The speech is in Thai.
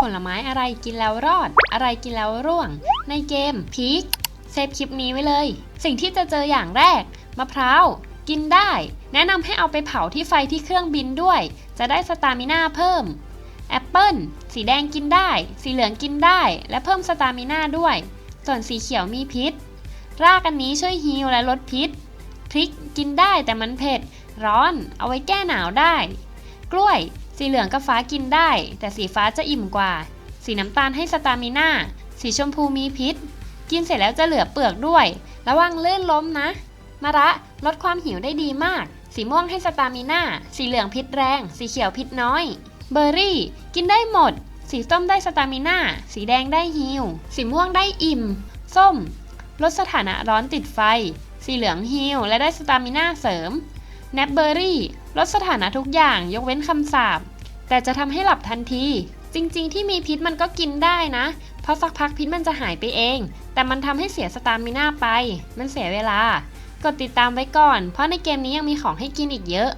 ผลไม้อะไรกินแล้วรอด อะไรกินแล้วร่วง ในเกมพีคเซฟคลิปนี้ไว้เลย สิ่งที่จะเจออย่างแรก มะพร้าว กินได้ แนะนำให้เอาไปเผาที่ไฟที่เครื่องบินด้วย จะได้สตามิน่าเพิ่ม แอปเปิลสีแดงกินได้ สีเหลืองกินได้ และเพิ่มสตามิน่าด้วย ส่วนสีเขียวมีพิษ รากอันนี้ช่วยฮีลและลดพิษ พริกกินได้แต่มันเผ็ด ร้อน เอาไว้แก้หนาวได้ กล้วย สีเหลืองกับฟ้ากินได้ แต่สีฟ้าจะอิ่มกว่า สีน้ำตาลให้สตามิน่า สีชมพูมีพิษ กินเสร็จแล้วจะเหลือเปลือกด้วย ระวังลื่นล้มนะ มะระลดความหิวได้ดีมาก สีม่วงให้สตามิน่า สีเหลืองพิษแรง สีเขียวพิษน้อย เบอร์รี่ กินได้หมด สีส้มได้สตามิน่า สีแดงได้ฮิว สีม่วงได้อิ่ม ส้ม ลดสถานะร้อนติดไฟ สีเหลืองฮิลและได้สตามิน่าเสริม แนปเบอรี่ลดสถานะทุกอย่างยกเว้นคำสาปแต่จะทำให้หลับทันที จริงๆ ที่มีพิษมันก็กินได้นะ เพราะสักพักพิษมันจะหายไปเอง แต่มันทำให้เสียสตามิน่าไป มันเสียเวลา กดติดตามไว้ก่อน เพราะในเกมนี้ยังมีของให้กินอีกเยอะ